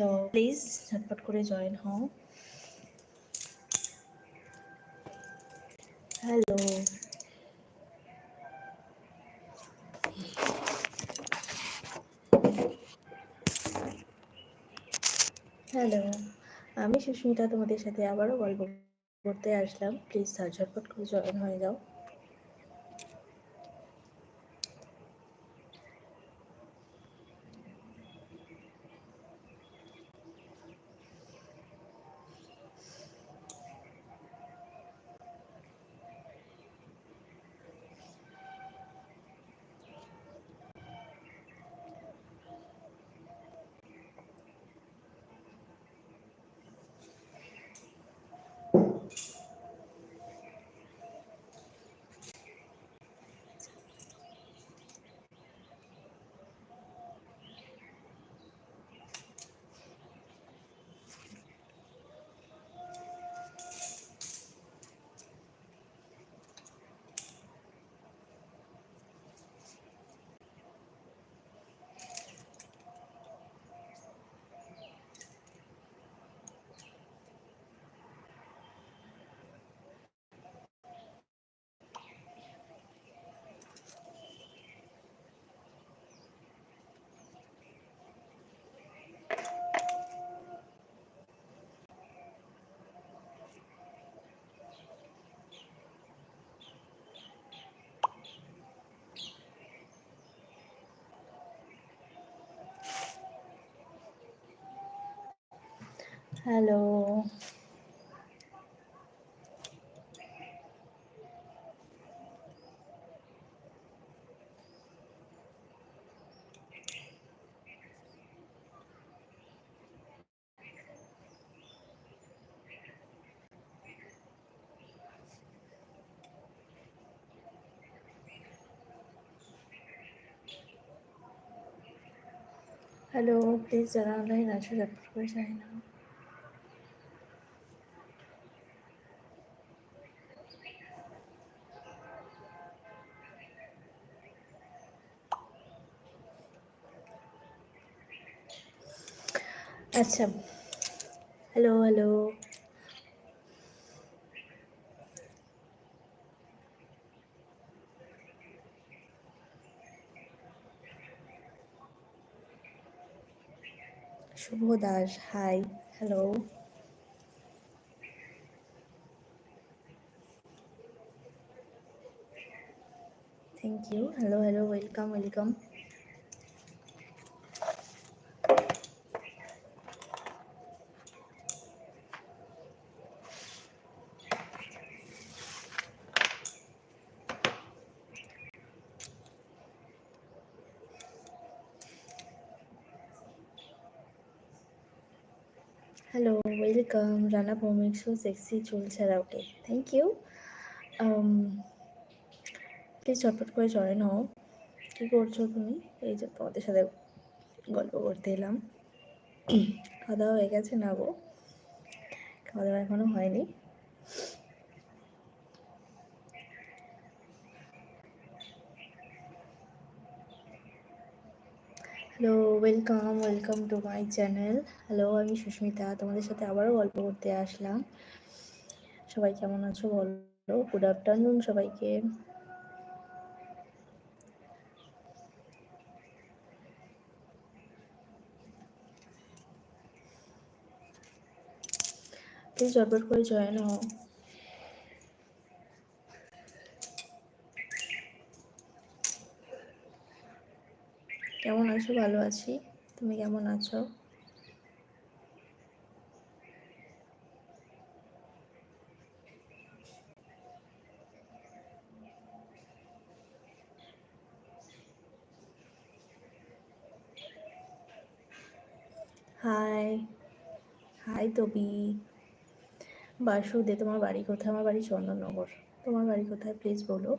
So please ঝটপট করে join হও। হ্যালো হ্যালো আমি সুস্মিতা তোমাদের সাথে আবারও গল্প করতে আসলাম। প্লিজ ঝটপট করে জয়েন হয়ে যাও। হ্যালো হ্যালো প্লিজ যারা অনলাইন আছো ঝটপট করে যাই আচ্ছা hello hello Shubho Das hi hello thank you hello hello welcome welcome hello welcome Rana Bhowmik show sexy চুল ছাড়া ওকে থ্যাংক ইউ প্লিজ চটপট করে জয়েন হও। কী করছ তুমি? এই যে তোমাদের সাথে গল্প করতে এলাম। খাওয়া দাওয়া হয়ে গেছে না গো? খাওয়া দাওয়া এখনও হয়নি। Hello welcome welcome to my channel hello আমি সুস্মিতা, তোমাদের সাথে আবারও গল্প করতে আসলাম। সবাই কেমন আছো বলো? গুড আফটারনুন সবাইকে। প্লিজ জটপট করে জয়েন হও। কেমন আছো? ভালো আছি। তুমি কেমন আছো? হাই হাই তবি বাসুদে তোমার বাড়ি কোথায়? আমার বাড়ি চন্দননগর। তোমার বাড়ি কোথায়? প্লিজ বলো।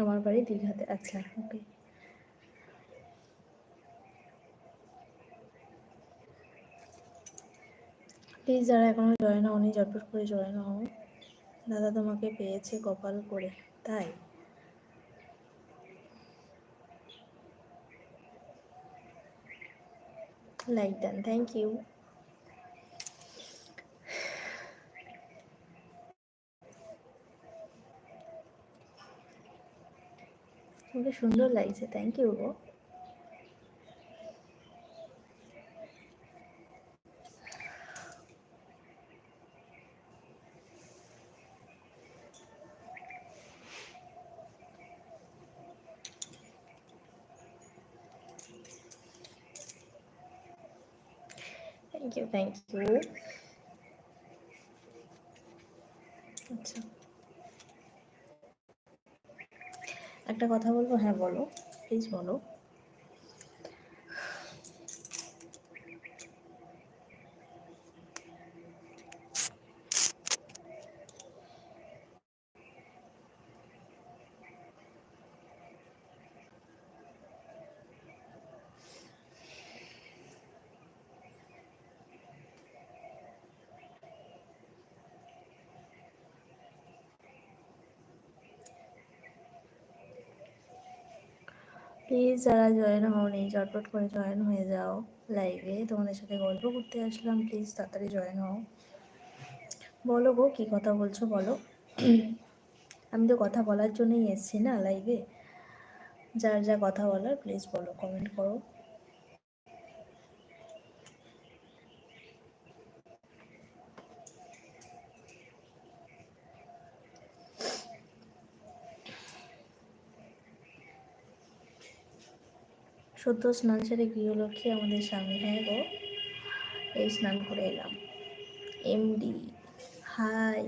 আমার বাড়ি দীঘাতে আচ্ছা ওকে প্লিজ যারা এখনও জয়েন হওনি, ঝটপট করে জয়েন হও। দাদা তোমাকে পেয়েছে কপাল করে, তাই? লাইক ডান থ্যাংক ইউ তোমাকে সুন্দর লাগছে থ্যাংক ইউ গো। থ্যাংক ইউ থ্যাংক ইউ আচ্ছা। একটা কথা বলব? হ্যাঁ বলো। প্লিজ বলো। প্লিজ যারা জয়েন হওনি চটপট করে জয়েন হয়ে যাও লাইভে তোমাদের সাথে গল্প করতে আসলাম প্লিজ তাড়াতাড়ি জয়েন হও। বলো গো, কী কথা বলছো বলো? আমি তো কথা বলার জন্যই এসেছি না লাইভে যার যা কথা বলার প্লিজ বলো কমেন্ট করো। সদ্য স্নান সেরে গৃহলক্ষ্মী আমাদের স্বামী। হ্যাঁ গো এই স্নান করে এলাম। MD high.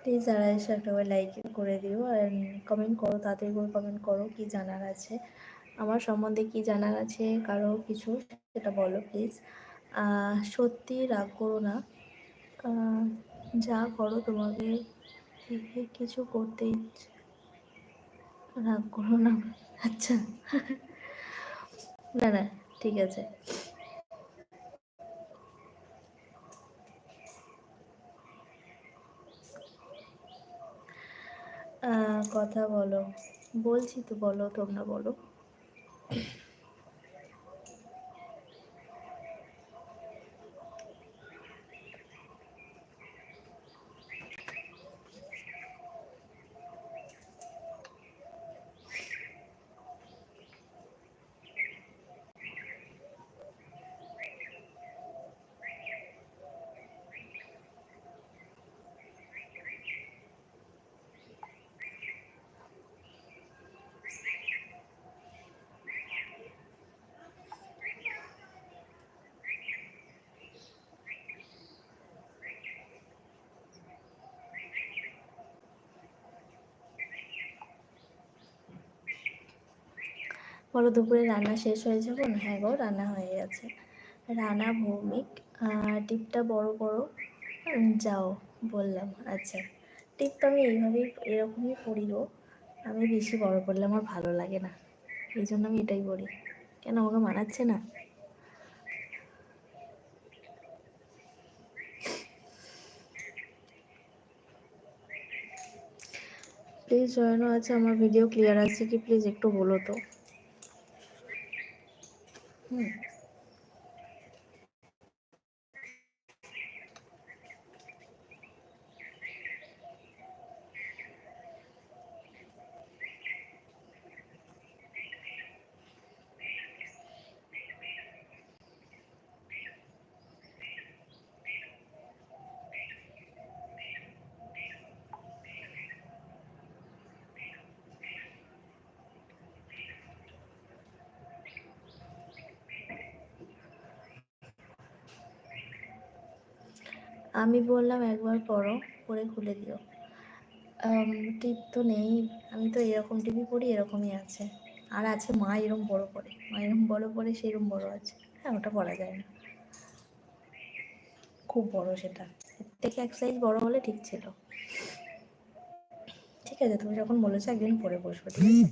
প্লিজ যারা এসে একটা লাইক করে দিও আর কমেন্ট করো, তাড়াতাড়ি করে কমেন্ট করো কি জানার আছে। আমার সম্বন্ধে কি জানার আছে, কারও কিছু সেটা বলো প্লিজ সত্যি রাগ করো না। যা করো তোমাকে কিছু করতে রাগ করো না। আচ্ছা। না না, ঠিক আছে। কথা বলো। বলছি তো বলো তোমরা বলো। বলো দুপুরে রান্না শেষ হয়ে যাব? হ্যাঁ গো, রান্না হয়ে গেছে। রানা ভৌমিক টিপটা বড় বড়। যাও, বললাম আচ্ছা। টিপ তো আমি এইভাবেই, এরকমই পড়ি গো। আমি বেশি বড় করলে আমার ভালো লাগে না। এই জন্য আমি এটাই পড়ি কেন, আমাকে মানাচ্ছে না? প্লিজ জয়েনও আছে আমার ভিডিও ক্লিয়ার আছে কি? প্লিজ একটু বলো তো। হুম আমি বললাম, একবার পড়ো পরে খুলে দিও। টিপ তো নেই। আমি তো এরকম টিপি পড়ি, এরকমই আছে। আর আছে মা এরম বড় পরে মা এরম বড় পরে সেরম বড় আছে। হ্যাঁ ওটা পরা যায় না। খুব বড় সেটা। থেকে এক সাইজ বড় হলে ঠিক ছিল। ঠিক আছে, তুমি যখন বলেছ একদিন পরে বসবো, ঠিক আছে?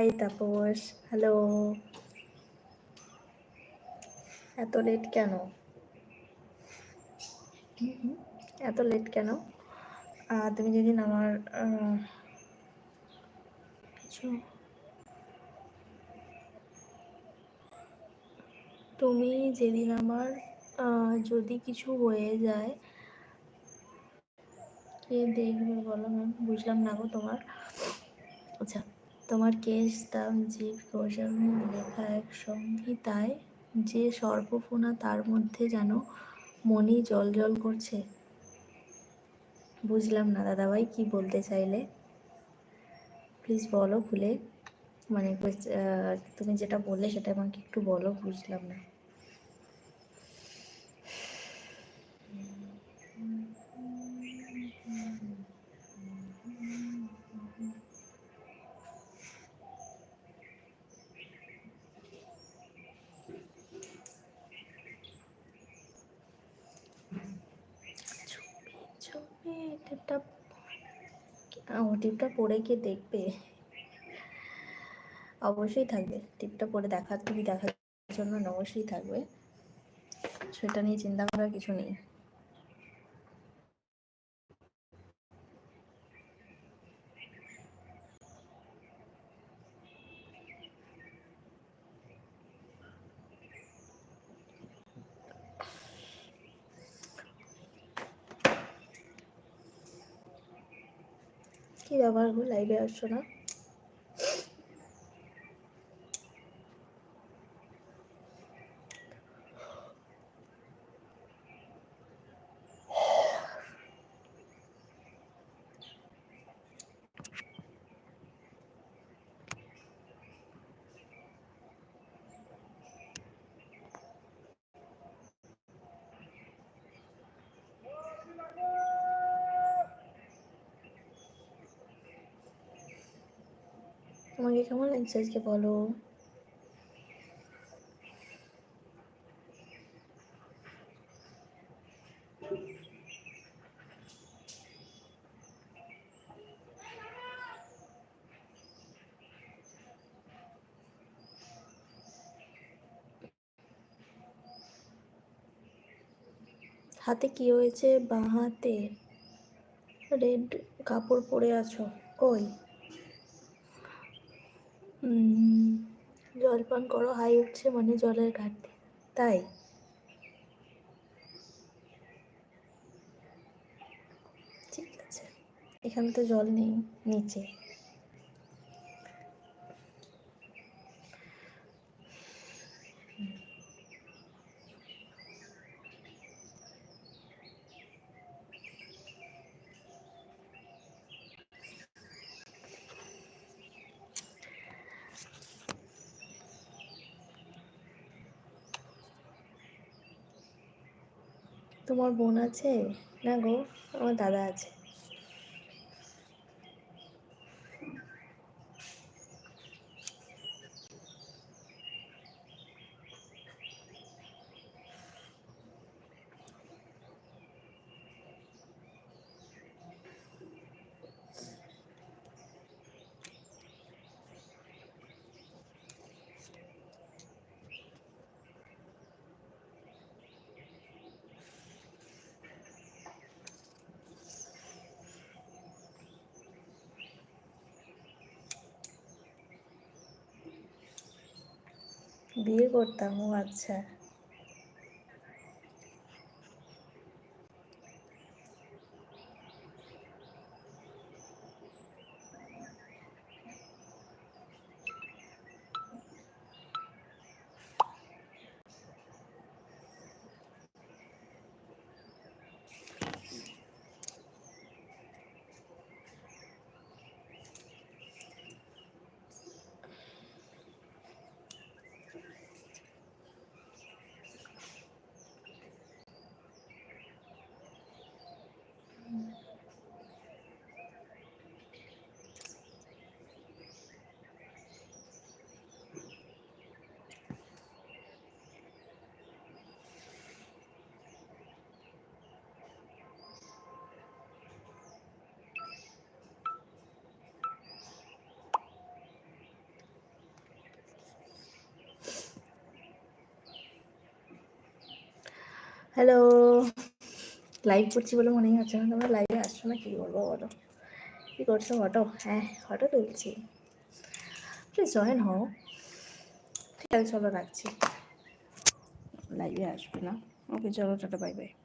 হাই তাপস হ্যালো এত লেট কেন? এত লেট কেন? তুমি যেদিন আমার তুমি যেদিন আমার যদি কিছু হয়ে যায় কে দেখবে বলো ম্যাম বুঝলাম না গো তোমার। আচ্ছা তোমার কেশ দাম জীব গোস্বামী লেখা এক সংহিতায়, যে সর্বপোনা তার মধ্যে যেন মনি জল জল করছে। বুঝলাম না দাদাভাই, কি বলতে চাইলে? প্লিজ বলো খুলে। মানে তুমি যেটা বললে সেটা আমাকে একটু বলো, বুঝলাম না। টিপটা, ও টিপটা পরে কে দেখবে। অবশ্যই থাকবে। টিপটা পরে দেখার তুমি দেখার জন্য অবশ্যই থাকবে। সেটা নিয়ে চিন্তা করার কিছু নেই। ব্যাপার লাইভে আসছো না। তোমাকে কেমন লাগছে আজকে বলো? হাতে কি হয়েছে? বাঁ হাতে রেড কাপড় পরে আছো। কই উম, জল পান করো হাই উঠছে মানে জলের ঘাটতি। তাই? ঠিক আছে। এখানে তো জল নেই, নিচে। তোমার বোন আছে? না গো আমার দাদা আছে। বিয়ে করতাম ও আচ্ছা। হ্যালো। লাইভ করছি বলে মনেই হচ্ছে না। তোমরা লাইভে আসছো না, কী করব বলো? কী করছ ফটো হ্যাঁ ফটো তুলছি। প্লিজ জয়েন হও। ঠিক আছে, চলো রাখছি। লাইভে আসবে না। ওকে চলো, টাটা বাই বাই বাই